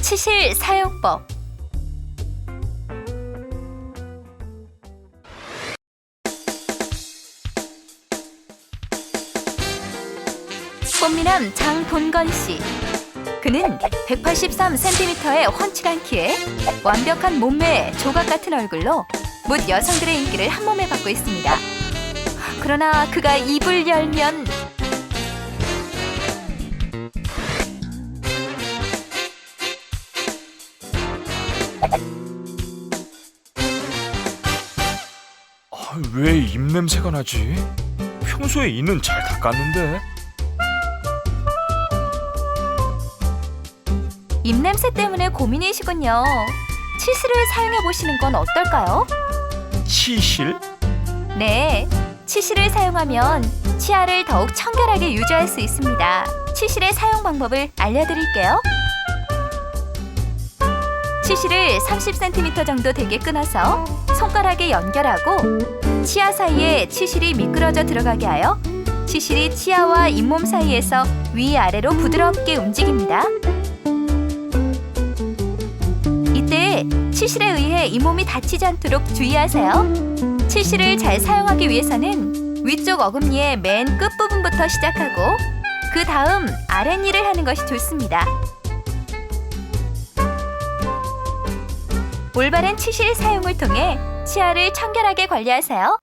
치실 사용법 꽃미남 장돈건 씨. 그는 183cm의 훤칠한 키에 완벽한 몸매의 조각 같은 얼굴로 묻 여성들의 인기를 한 몸에 받고 있습니다. 그러나 그가 입을 열면 왜 입냄새가 나지? 평소에 이는 잘 닦았는데. 입냄새 때문에 고민이시군요. 치스를 사용해 보시는 건 어떨까요? 치실? 네, 치실을 사용하면 치아를 더욱 청결하게 유지할 수 있습니다. 치실의 사용 방법을 알려드릴게요. 치실을 30cm 정도 되게 끊어서 손가락에 연결하고 치아 사이에 치실이 미끄러져 들어가게 하여 치실이 치아와 잇몸 사이에서 위아래로 부드럽게 움직입니다. 이때 치실에 의해 잇몸이 다치지 않도록 주의하세요. 치실을 잘 사용하기 위해서는 위쪽 어금니의 맨 끝부분부터 시작하고 그 다음 아랫일을 하는 것이 좋습니다. 올바른 치실 사용을 통해 치아를 청결하게 관리하세요.